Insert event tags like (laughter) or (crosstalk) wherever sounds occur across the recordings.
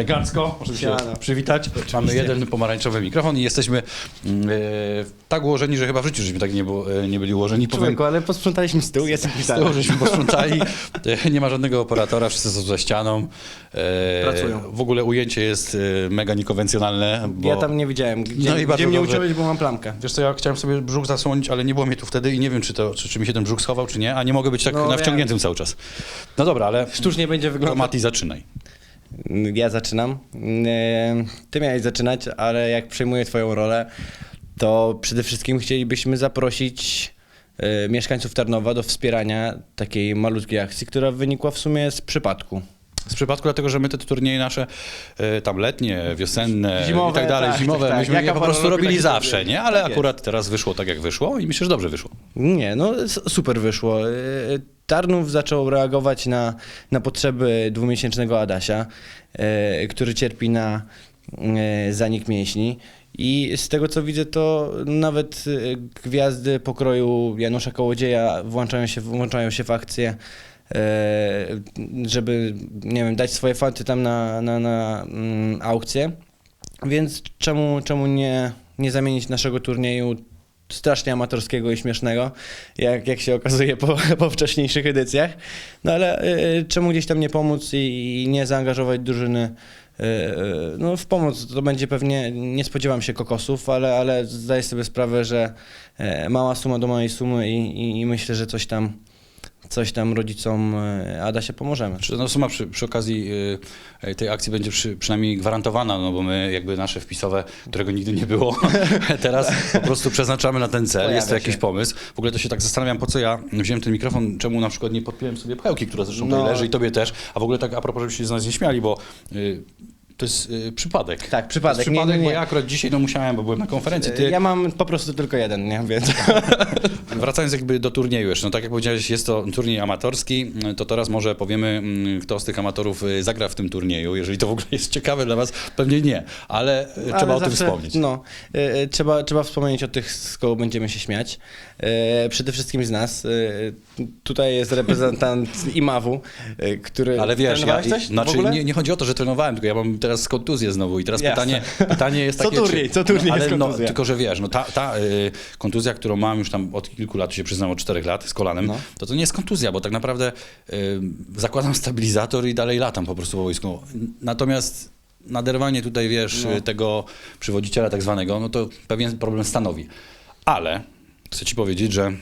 elegancko, możemy się przywitać. Mamy jeden pomarańczowy mikrofon i jesteśmy mm, e, tak ułożeni, że chyba w życiu żeśmy tak nie, było, e, nie byli ułożeni. Powiem, Człowieku, ale posprzątaliśmy stół, jest z tyłu żeśmy posprzątali, (laughs) E, nie ma żadnego operatora, wszyscy są za ścianą. E, Pracują. W ogóle ujęcie jest e, mega niekonwencjonalne. Bo... Ja tam nie widziałem, gdzie, No i bardzo gdzie mnie dobrze. uciąłeś, bo mam plamkę. Wiesz co, ja chciałem sobie brzuch zasłonić, ale nie było mnie tu wtedy i nie wiem, czy, to, czy, czy mi się ten brzuch schował, czy nie, a nie mogę być tak No na wiem. wciągniętym cały czas. No dobra, ale Sztucznie będzie to wyglądać. Mati, zaczynaj. Ja zaczynam. E, Ty miałeś zaczynać, ale jak przejmuję twoją rolę, to przede wszystkim chcielibyśmy zaprosić e, mieszkańców Tarnowa do wspierania takiej malutkiej akcji, która wynikła w sumie z przypadku. Z przypadku dlatego, że my te turnieje nasze e, tam letnie, wiosenne Zimowe, i tak dalej, tak, zimowe, tak, tak. myśmy Jaka je po prostu robili zawsze, nie? Ale Tak akurat teraz wyszło tak, jak wyszło i myślę, że dobrze wyszło. Nie, no super wyszło. E, Tarnów zaczął reagować na, na potrzeby dwumiesięcznego Adasia, e, który cierpi na e, zanik mięśni. I z tego co widzę, to nawet e, gwiazdy pokroju Janusza Kołodzieja włączają się, włączają się w akcję, e, żeby nie wiem, dać swoje fanty tam na, na, na mm, aukcję. Więc czemu, czemu nie, nie zamienić naszego turnieju strasznie amatorskiego i śmiesznego, jak, jak się okazuje po, (laughs) po wcześniejszych edycjach. No ale y, czemu gdzieś tam nie pomóc i, i nie zaangażować drużyny y, y, no, w pomoc? To będzie pewnie, nie spodziewam się kokosów, ale, ale zdaję sobie sprawę, że e, mała suma do małej sumy i, i, i myślę, że coś tam coś tam rodzicom e, Adasia pomożemy. Czy no suma przy, przy okazji y, tej akcji będzie przy, przynajmniej gwarantowana, no bo my jakby nasze wpisowe, którego nigdy nie było, (laughs) teraz po prostu przeznaczamy na ten cel, Pojawia jest to jakiś się. pomysł. W ogóle to się tak zastanawiam, po co ja wziąłem ten mikrofon, czemu na przykład nie podpiąłem sobie pchełki, która zresztą tutaj No. leży i tobie też, a w ogóle tak a propos, żebyście się z nas nie śmiali, bo y, to jest y, przypadek. Tak, przypadek. To jest przypadek, Nie, nie, nie. bo ja akurat dzisiaj no musiałem, bo byłem na konferencji. Ty, Ja mam po prostu tylko jeden, nie? Więc... (laughs) Wracając jakby do turnieju jeszcze, no tak jak powiedziałeś, jest to turniej amatorski, to teraz może powiemy, mm, kto z tych amatorów y, zagra w tym turnieju. Jeżeli to w ogóle jest ciekawe dla was, pewnie nie, ale y, trzeba Ale o tym wspomnieć. No, y, y, trzeba, trzeba wspomnieć o tych, z kogo będziemy się śmiać. Y, przede wszystkim z nas. Y, tutaj jest reprezentant (laughs) IMAW, y, który... Ale wiesz, ja, coś znaczy nie, nie chodzi o to, że trenowałem, tylko ja mam teraz kontuzję znowu i teraz Jasne. pytanie, pytanie jest Co takie... turniej, co turniej no, ale jest no. Tylko, że wiesz, no ta, ta y, kontuzja, którą mam już tam od kilku lat, się przyznam, od czterech lat z kolanem, No. to to nie jest kontuzja, bo tak naprawdę y, zakładam stabilizator i dalej latam po prostu po wojsku. Natomiast naderwanie tutaj, wiesz, No. tego przywodziciela tak zwanego, no to pewien problem stanowi. Ale chcę ci powiedzieć, że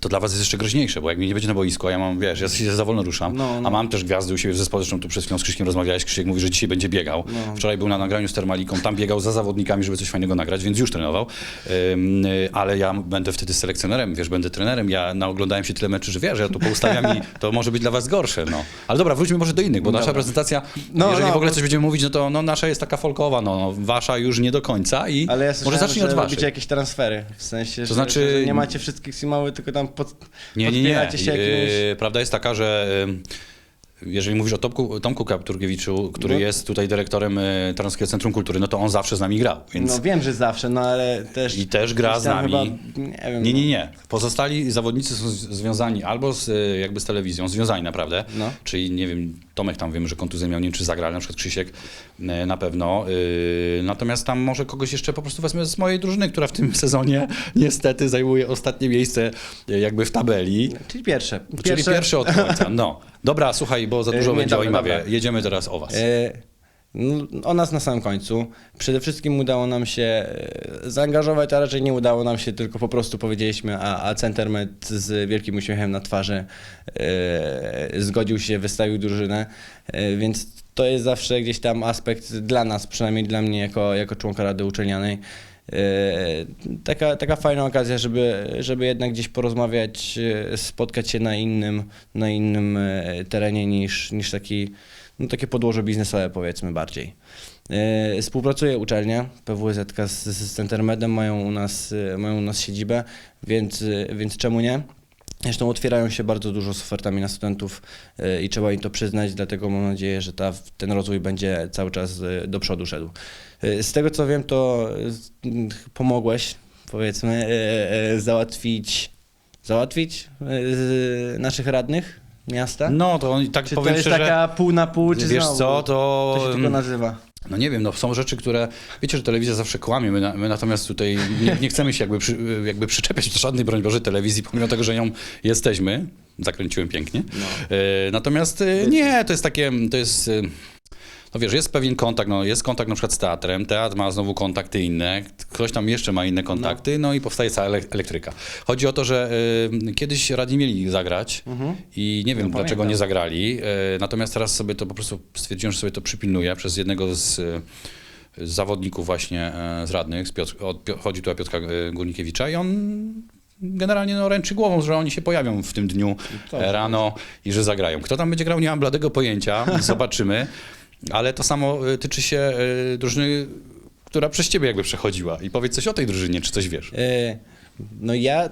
to dla was jest jeszcze groźniejsze, bo jak mnie nie będzie na boisku, a ja mam, wiesz, ja się za wolno ruszam, No, no. a mam też gwiazdy u siebie w zespole, zresztą tu przed chwilą z Krzyśkiem rozmawiałeś, Krzysiek mówi, że dzisiaj będzie biegał. No. Wczoraj był na nagraniu z Termaliką, tam biegał za zawodnikami, żeby coś fajnego nagrać, więc już trenował, y, ale ja będę wtedy selekcjonerem, wiesz, będę trenerem, ja naoglądałem się tyle meczy, że wiesz, ja tu poustawiam i to może być dla was gorsze, no. Ale dobra, wróćmy może do innych, bo nasza Dobra. prezentacja, No, jeżeli no, w ogóle coś będziemy mówić, no to no, nasza jest taka folkowa, no, no wasza już nie do końca i Ale ja może zacznij od waszej. jakieś transfery, w sensie, że, znaczy- że nie macie wszystkich simały, tylko tam pod, Nie, nie, nie. się jakimiś... Yy, Prawda jest taka, że jeżeli mówisz o Tomku, Tomku Kapturgiewiczu, który No. jest tutaj dyrektorem Tarnowskiego Centrum Kultury, no to on zawsze z nami grał. Więc... No wiem, że zawsze, no ale też... I też gra z nami. Chyba, nie wiem, Nie, nie, no. nie. Pozostali zawodnicy są związani albo z, y, jakby z telewizją, związani naprawdę. No. Czyli nie wiem, Tomek tam wiemy, że kontuzję miał, nie wiem czy zagra, ale na przykład Krzysiek y, na pewno. Y, Natomiast tam może kogoś jeszcze po prostu wezmę z mojej drużyny, która w tym (laughs) sezonie niestety zajmuje ostatnie miejsce y, jakby w tabeli. Czyli pierwsze. Czyli pierwszy od końca. No. (laughs) Dobra, słuchaj, bo za E, dużo nie, będzie o dobra, Imawie. dobra. Jedziemy teraz o was. E, no, o nas na samym końcu. Przede wszystkim udało nam się e, zaangażować, a raczej nie udało nam się, tylko po prostu powiedzieliśmy, a, a Centermed z wielkim uśmiechem na twarzy zgodził się, wystawił drużynę, e, więc to jest zawsze gdzieś tam aspekt dla nas, przynajmniej dla mnie jako, jako członka Rady Uczelnianej. E, Taka, taka fajna okazja, żeby, żeby jednak gdzieś porozmawiać, e, spotkać się na innym, na innym e, terenie niż, niż taki, no takie podłoże biznesowe powiedzmy bardziej. Współpracuje uczelnia PWZ z, z Centermedem, mają u nas, mają u nas siedzibę, więc, więc czemu nie? Zresztą otwierają się bardzo dużo z ofertami na studentów e, i trzeba im to przyznać, dlatego mam nadzieję, że ta, ten rozwój będzie cały czas e, do przodu szedł. E, Z tego co wiem, to pomogłeś, powiedzmy, załatwić, załatwić naszych radnych miasta? No to on, tak czy to powiem jest szczerze, taka pół na pół, czy wiesz znowu? co, to... To się tylko nazywa. No nie wiem, no są rzeczy, które. Wiecie, że telewizja zawsze kłamie. My, na, my natomiast tutaj nie, nie chcemy się jakby, przy, jakby przyczepiać do żadnej, broń Boże, telewizji, pomimo tego, że nią jesteśmy. Zakręciłem pięknie. No. E, natomiast e, nie, to jest takie. To jest. E, No wiesz, jest pewien kontakt, no jest kontakt na przykład z teatrem, teatr ma znowu kontakty inne, ktoś tam jeszcze ma inne kontakty, no, i powstaje cała ele- elektryka. Chodzi o to, że y, kiedyś radni mieli zagrać i nie wiem Ja dlaczego pamiętam. nie zagrali, y, natomiast teraz sobie to po prostu stwierdziłem, że sobie to przypilnuję przez jednego z, y, z zawodników właśnie y, z radnych, z Piotr, od, chodzi tu o Piotra y, Górnikiewicza i on generalnie no, ręczy głową, że oni się pojawią w tym dniu Dobrze. e, rano i że zagrają. Kto tam będzie grał, nie mam bladego pojęcia, (laughs) zobaczymy. Ale to samo y, tyczy się y, drużyny, która przez ciebie jakby przechodziła. I powiedz coś o tej drużynie, czy coś wiesz. E, No ja,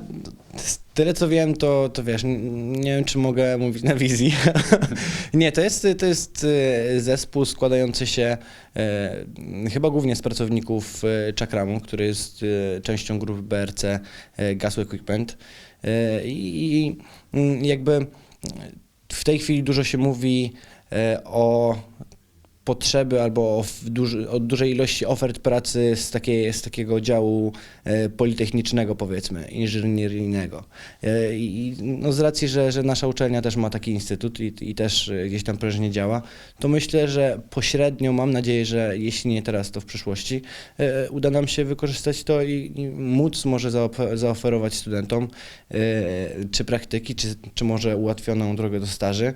tyle co wiem, to, to wiesz, nie wiem czy mogę mówić na wizji. (laughs) nie, to jest, to jest zespół składający się e, chyba głównie z pracowników Chakramu, który jest częścią grupy BRC e, Gas Equipment. E, I mm, jakby w tej chwili dużo się mówi o potrzeby albo duży, o dużej ilości ofert pracy z, takiej, z takiego działu e, politechnicznego, powiedzmy, inżynieryjnego. E, I no z racji, że, że nasza uczelnia też ma taki instytut i, i też gdzieś tam prężnie działa, to myślę, że pośrednio mam nadzieję, że jeśli nie teraz, to w przyszłości e, uda nam się wykorzystać to i, i móc może zaofe- zaoferować studentom czy praktyki, czy, czy może ułatwioną drogę do staży,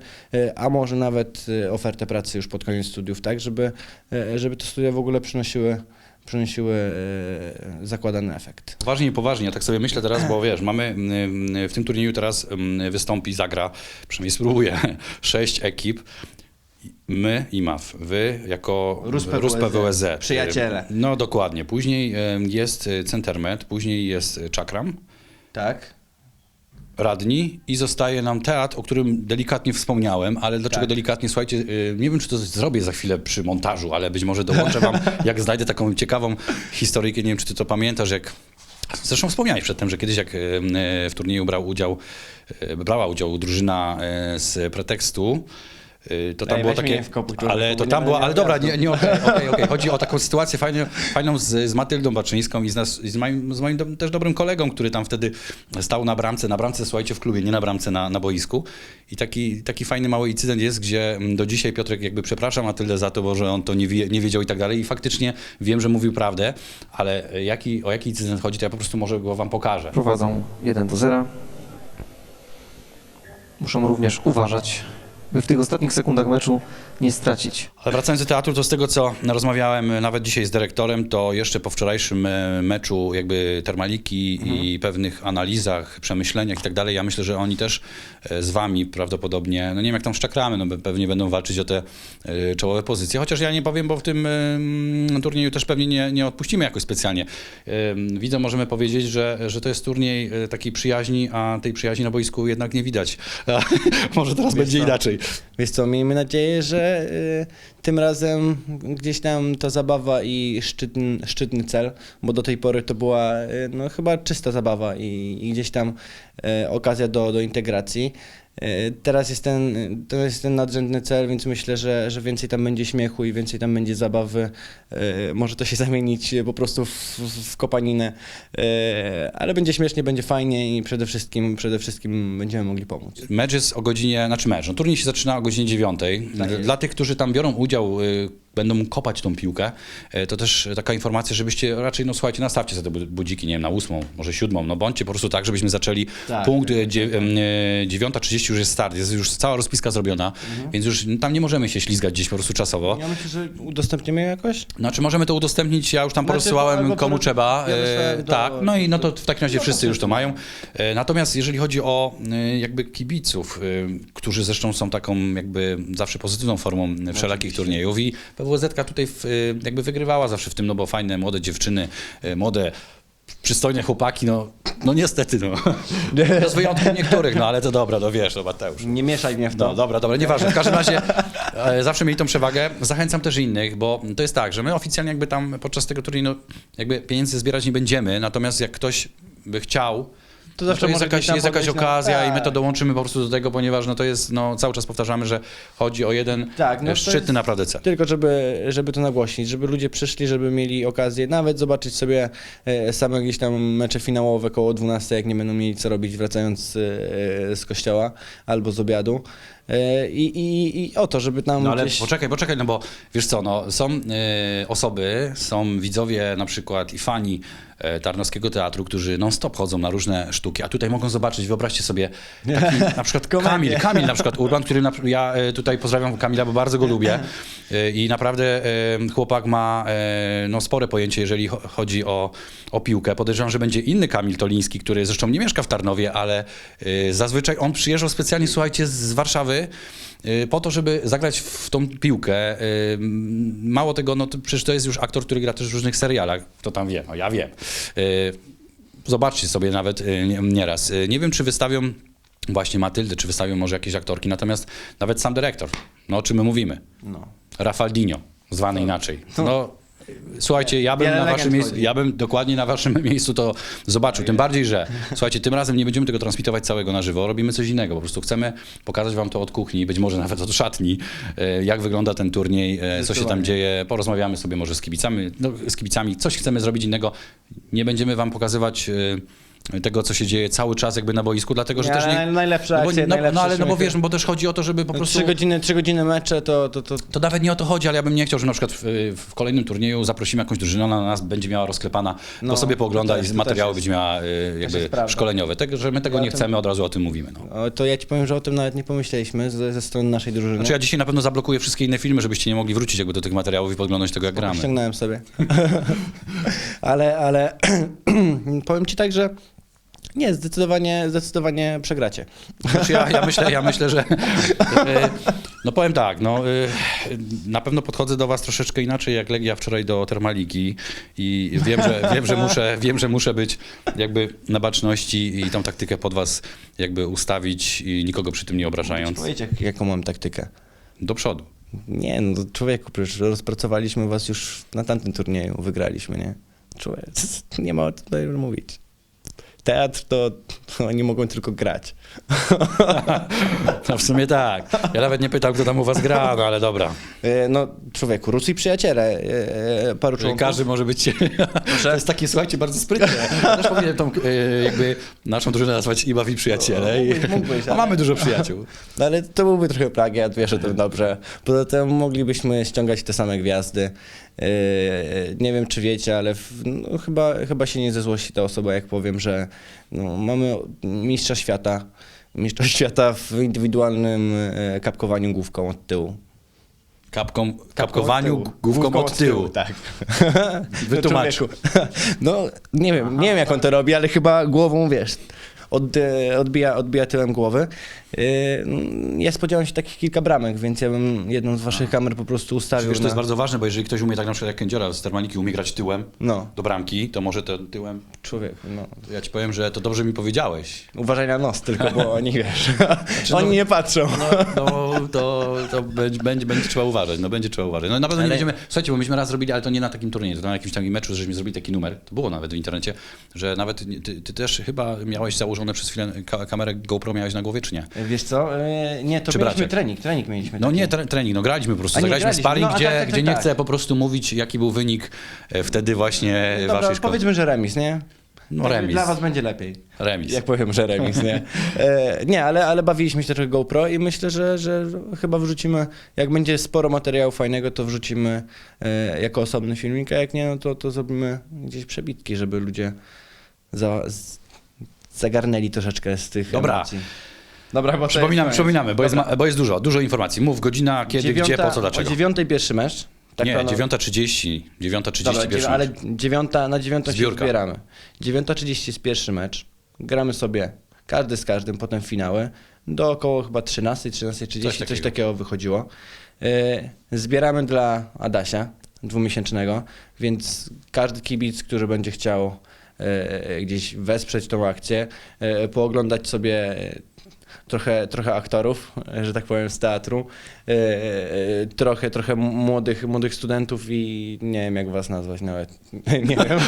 a może nawet ofertę pracy już pod koniec studiów, tak, żeby, e, żeby te studia w ogóle przynosiły, przynosiły e, zakładany efekt. Poważnie i poważnie, ja tak sobie myślę teraz, bo wiesz, mamy w tym turnieju teraz wystąpi, zagra, przynajmniej spróbuje, (laughs) sześć ekip. My i MAF, wy jako RUS PWSZ, RUS PWSZ. przyjaciele. No dokładnie. Później jest y, Centermed, później jest Czakram, Tak? Radni i zostaje nam teatr, o którym delikatnie wspomniałem, ale dlaczego Tak. delikatnie? Słuchajcie, y, nie wiem, czy to zrobię za chwilę przy montażu, ale być może dołączę wam, (laughs) jak znajdę taką ciekawą historyjkę, nie wiem, czy ty to pamiętasz, jak Zresztą wspomniałeś przedtem, że kiedyś jak y, y, w turnieju brał udział, brała udział drużyna z pretekstu, to tam Ej, było weź mnie takie. to ale to tam było, ale dobra, nie, nie okej, (laughs) okej, okej. Chodzi o taką sytuację fajną, fajną z, z Matyldą Baczyńską i z, nas, i z moim, z moim do, też dobrym kolegą, który tam wtedy stał na bramce, na bramce, słuchajcie, w klubie, nie na bramce, na, na boisku. I taki, taki fajny mały incydent jest, gdzie mm, do dzisiaj Piotrek jakby przeprasza Matyldę za to, bo że on to nie, wie, nie wiedział i tak dalej. I faktycznie wiem, że mówił prawdę, ale jaki, o jaki incydent chodzi, to ja po prostu może go wam pokażę. Prowadzą 1 do 0. Muszą również uważać, by w tych ostatnich sekundach meczu nie stracić. Ale wracając do teatru, to z tego, co rozmawiałem nawet dzisiaj z dyrektorem, to jeszcze po wczorajszym e, meczu jakby termaliki i pewnych analizach, przemyśleniach i tak dalej, ja myślę, że oni też e, z wami prawdopodobnie, no nie wiem jak tam szczakramy, no pewnie będą walczyć o te e, czołowe pozycje, chociaż ja nie powiem, bo w tym e, turnieju też pewnie nie, nie odpuścimy jakoś specjalnie. Widzę, możemy powiedzieć, że, że to jest turniej takiej przyjaźni, a tej przyjaźni na boisku jednak nie widać. (laughs) Może teraz będzie co? inaczej. Wiesz co, miejmy nadzieję, że tym razem gdzieś tam ta zabawa i szczytny, szczytny cel, bo do tej pory to była y, no, chyba czysta zabawa i, i gdzieś tam okazja do, do integracji. Y, Teraz jest, ten, teraz jest ten nadrzędny cel, więc myślę, że, że więcej tam będzie śmiechu i więcej tam będzie zabawy. Y, Może to się (laughs) zamienić po prostu w, w kopaninę, ale będzie śmiesznie, będzie fajnie i przede wszystkim, przede wszystkim będziemy mogli pomóc. Mecz jest o godzinie, znaczy mecz, no turniej się zaczyna o godzinie 9. Tak. Dla tych, którzy tam biorą udział, y, będą kopać tą piłkę, y, to też taka informacja, żebyście raczej, no słuchajcie, nastawcie sobie te bu- budziki, nie wiem, na ósmą, może siódmą, no bądźcie po prostu tak, żebyśmy zaczęli Tak, punkt tak, y, dzie, y, 9.30 już jest start, jest już cała rozpiska zrobiona, Mhm. więc już tam nie możemy się ślizgać gdzieś po prostu czasowo. Ja myślę, że udostępnimy jakoś? Znaczy możemy to udostępnić, ja już tam Znaczy, porozsyłałem komu trzeba. ja e, tak, no i no to w takim razie No, wszyscy już to perfekcie. mają. E, Natomiast jeżeli chodzi o e, jakby kibiców, e, którzy zresztą są taką jakby zawsze pozytywną formą wszelakich Oczywiście. turniejów i PWZ tutaj w, e, jakby wygrywała zawsze w tym, no bo fajne młode dziewczyny, e, młode przystojne chłopaki, no, no niestety, no. (laughs) No z wyjątkiem niektórych, no ale to dobra, no wiesz, no Mateusz. Nie mieszaj mnie w to. No dobra, dobra, nieważne. W każdym razie e, zawsze mieli tą przewagę. Zachęcam też innych, bo to jest tak, że my oficjalnie jakby tam podczas tego turnieju no, jakby pieniędzy zbierać nie będziemy, natomiast jak ktoś by chciał to No zawsze to jest jakaś, jest jakaś na- okazja i my to tak. dołączymy po prostu do tego, ponieważ no to jest, no cały czas powtarzamy, że chodzi o jeden Tak, no to szczytny jest- naprawdę cel. Tylko żeby, żeby to nagłośnić, żeby ludzie przyszli, żeby mieli okazję nawet zobaczyć sobie e, same gdzieś tam mecze finałowe koło 12, jak nie będą mieli co robić wracając e, z kościoła albo z obiadu. E, I, i, I o to, żeby tam No ale gdzieś... poczekaj, poczekaj, no bo wiesz co, no, są e, osoby, są widzowie na przykład i fani e, Tarnowskiego Teatru, którzy non-stop chodzą na różne sztuki, a tutaj mogą zobaczyć, wyobraźcie sobie, taki na przykład. (laughs) Kamil, Kamil na przykład Urban, który na, ja e, tutaj pozdrawiam Kamila, bo bardzo go lubię (laughs) e, i naprawdę e, chłopak ma e, no, spore pojęcie, jeżeli cho- chodzi o, o piłkę. Podejrzewam, że będzie inny Kamil Toliński, który zresztą nie mieszka w Tarnowie, ale e, zazwyczaj on przyjeżdżał specjalnie, słuchajcie, z Warszawy, y, po to, żeby zagrać w tą piłkę. Y, Mało tego, no to przecież to jest już aktor, który gra też w różnych serialach. Kto tam wie? No ja wiem. Y, Zobaczcie sobie nawet nie- nieraz. Nie wiem, czy wystawią właśnie Matyldę, czy wystawią może jakieś aktorki, natomiast nawet sam dyrektor, no o czym my mówimy? No. Rafaldinho, zwany inaczej. No, słuchajcie, ja bym Wiele na legend waszym miejscu, chodzi. ja bym dokładnie na waszym (laughs) miejscu to zobaczył. Tym bardziej, że słuchajcie, tym razem nie będziemy tego transmitować całego na żywo, robimy coś innego. Po prostu chcemy pokazać wam to od kuchni, być może nawet od szatni, e, jak wygląda ten turniej, e, co się tam dzieje. Porozmawiamy sobie może z kibicami, no, z kibicami, coś chcemy zrobić innego. Nie bęemy wam pokazywać e, tego, co się dzieje cały czas jakby na boisku, dlatego, że Nie, też nie... ale najlepsze No, bo, akcje, no, najlepsze no ale no bo wiesz, bo też chodzi o to, żeby po No, prostu... Trzy godziny, trzy godziny mecze to, to, to To nawet nie o to chodzi, ale ja bym nie chciał, że na przykład w, w kolejnym turnieju zaprosimy jakąś drużynę, ona na nas będzie miała rozklepana, No, to sobie też- i materiały będzie miała y, jakby szkoleniowe. Tego, że my tego Ja nie tym- chcemy, od razu o tym mówimy. No. To ja ci powiem, że o tym nawet nie pomyśleliśmy ze, ze strony naszej drużyny. Znaczy ja dzisiaj na pewno zablokuję wszystkie inne filmy, żebyście nie mogli wrócić jakby do tych materiałów i podglądać tego, jak gramy. Ściągnąłem sobie. (laughs) ale ale (clears throat) powiem ci tak, że nie, zdecydowanie, zdecydowanie przegracie. Znaczy ja, ja, myślę, ja myślę, że. e, No powiem tak, no, e, na pewno podchodzę do Was troszeczkę inaczej jak Legia wczoraj do Termaliki i wiem, że, wiem, że, muszę, wiem, że muszę być jakby na baczności i tą taktykę pod Was jakby ustawić i nikogo przy tym nie obrażając. Powiedzcie, jak- jaką mam taktykę. Do przodu. Nie, no człowieku, przecież rozpracowaliśmy was już na tamtym turnieju, wygraliśmy, nie? Człowiek, (laughs) nie ma o tym tutaj mówić. Teatr to, to (laughs) oni mogą tylko grać. (laughs) No w sumie tak. Ja nawet nie pytał, kto tam u Was gra, no ale dobra. E, No, człowieku, Rus i przyjaciele, e, e, paru członków. każdy może być. (laughs) To jest takie, słuchajcie, bardzo sprytne. Ja też powinienem tą, e, jakby naszą drużynę nazwać i bawi przyjaciele. I, Mógłbyś, mógłbyś, a ale- mamy dużo przyjaciół. No, ale to byłby trochę plagiat, wiesz o tym dobrze. Poza tym moglibyśmy ściągać te same gwiazdy. E, Nie wiem, czy wiecie, ale w, no, chyba, chyba się nie zezłości ta osoba, jak powiem, że no, mamy mistrza świata. Mistrza (laughs) świata w indywidualnym e, kapkowaniu główką od tyłu. Kapką, kapkowaniu główką od tyłu. Tak. (laughs) Wytłumacz. Człowieku. No, nie wiem, nie wiem jak on to robi, ale chyba głową, wiesz, od, e, odbija, odbija tyłem głowy. Yy, Ja spodziewam się takich kilka bramek, więc ja bym jedną z waszych kamer po prostu ustawił Wiesz, to na... jest bardzo ważne, bo jeżeli ktoś umie tak na przykład jak Kędziora z Termaliki umie grać tyłem No, do bramki, to może ten tyłem, człowiek, no. ja ci powiem, że to dobrze mi powiedziałeś. Uważaj na nos tylko, bo oni, wiesz, (laughs) no- oni nie patrzą. No, no to, to będzie, będzie, będzie trzeba uważać, no będzie trzeba uważać. No na pewno nie Ale- będziemy, słuchajcie, bo myśmy raz zrobili, ale to nie na takim turnieju, to na jakimś takim meczu, żeśmy zrobili taki numer, to było nawet w internecie, że nawet nie- ty, ty też chyba miałeś założone przez chwilę ka- kamerę GoPro miałeś na głowie, czy nie? Wiesz co, e, nie, to Czy mieliśmy braciak? trening, trening mieliśmy. No taki. nie tre- trening, no graliśmy po prostu, A nie, zagraliśmy graliśmy, sparring, no, a gdzie, tak, tak, gdzie tak, nie tak. chcę po prostu mówić, jaki był wynik e, wtedy właśnie Dobra, waszej szkoły. powiedzmy, że remis, nie? No Będzie- remis. Dla was będzie lepiej. Remis. Jak powiem, że remis, nie? E, nie, ale, ale bawiliśmy się trochę GoPro i myślę, że, że chyba wrzucimy, jak będzie sporo materiału fajnego, to wrzucimy e, jako osobny filmik, a jak nie, no to, to zrobimy gdzieś przebitki, żeby ludzie za, z, zagarnęli troszeczkę z tych Dobra. emocji. Dobra, bo Przypominamy, przypominamy, bo jest, ma- bo jest dużo, dużo informacji. Mów, godzina, kiedy, gdzie, po co, dlaczego. O dziewiątej pierwszy mecz. Tak nie, planu- 9.30, 9.30 Dobra, pierwszy ale mecz. dziewiąta, na dziewiątą się Zbiórka. zbieramy. 9.30 jest pierwszy mecz. Gramy sobie każdy z każdym, potem finały. Do około chyba 13, 13.30, Coś coś, takiego. takiego wychodziło. E, Zbieramy dla Adasia dwumiesięcznego, więc każdy kibic, który będzie chciał e, gdzieś wesprzeć tą akcję, pooglądać sobie trochę, trochę aktorów, e, że tak powiem, z teatru, trochę, trochę młodych, młodych studentów i nie wiem, jak was nazwać nawet. (laughs) Nie wiem.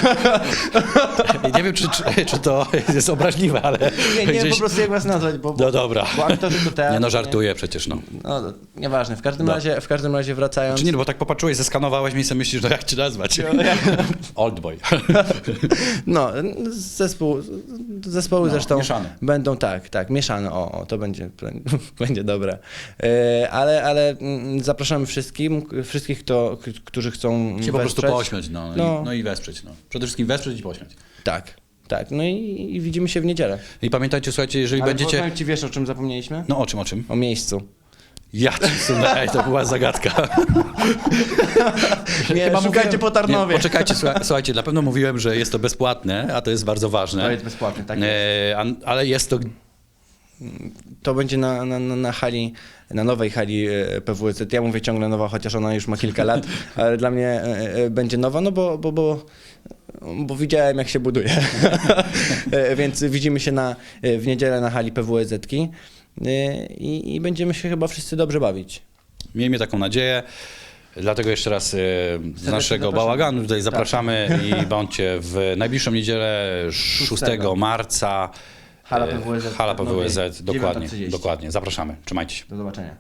(laughs) Nie wiem, czy, czy, czy to jest obraźliwe, ale Nie, nie wiem gdzieś... po prostu, jak was nazwać, bo, bo, No dobra. bo aktorzy to teatr. Nie no, żartuję przecież, no. No, nieważne. W każdym, No. razie, w każdym razie wracając... Czy nie, no bo tak popatrzyłeś, zeskanowałeś mnie i sobie myślisz, no jak cię nazwać? (laughs) Oldboy. No, zespół, zespoły No, zresztą mieszane. będą tak, tak, mieszane, o, o to będzie, będzie dobre. E, ale, ale mm, zapraszamy wszystkim, wszystkich, kto, którzy chcą Się po prostu wesprzeć. pośmiać, no, No. I, no i wesprzeć, no. Przede wszystkim wesprzeć i pośmiać. Tak, tak, no i, i widzimy się w niedzielę. I pamiętajcie, słuchajcie, jeżeli Ale będziecie... powiem ci, wiesz o czym zapomnieliśmy? No o czym, o czym? O miejscu. Ja ci sunę, ej, to była zagadka. (laughs) Nie, Chyba szukajcie mówiłem- po Tarnowie. Nie, poczekajcie, słuchaj- słuchajcie, na pewno mówiłem, że jest to bezpłatne, a to jest bardzo ważne. To jest bezpłatne, tak jest. E, a- ale jest to... To będzie na, na, na, hali, na nowej hali e, PWZ. Ja mówię ciągle nowa, chociaż ona już ma kilka lat, (laughs) ale dla mnie e, e, będzie nowa, no bo, bo, bo, bo widziałem jak się buduje. (laughs) Więc widzimy się na, w niedzielę na hali PWZ-ki e, i, i będziemy się chyba wszyscy dobrze bawić. Miejmy taką nadzieję. Dlatego jeszcze raz z naszego zapraszamy. bałaganu tutaj zapraszamy i bądźcie w najbliższą niedzielę 6 Szóstego. marca. Hala PWSZ. Hala PWSZ, dokładnie, 9:30. dokładnie. Zapraszamy. Trzymajcie się. Do zobaczenia.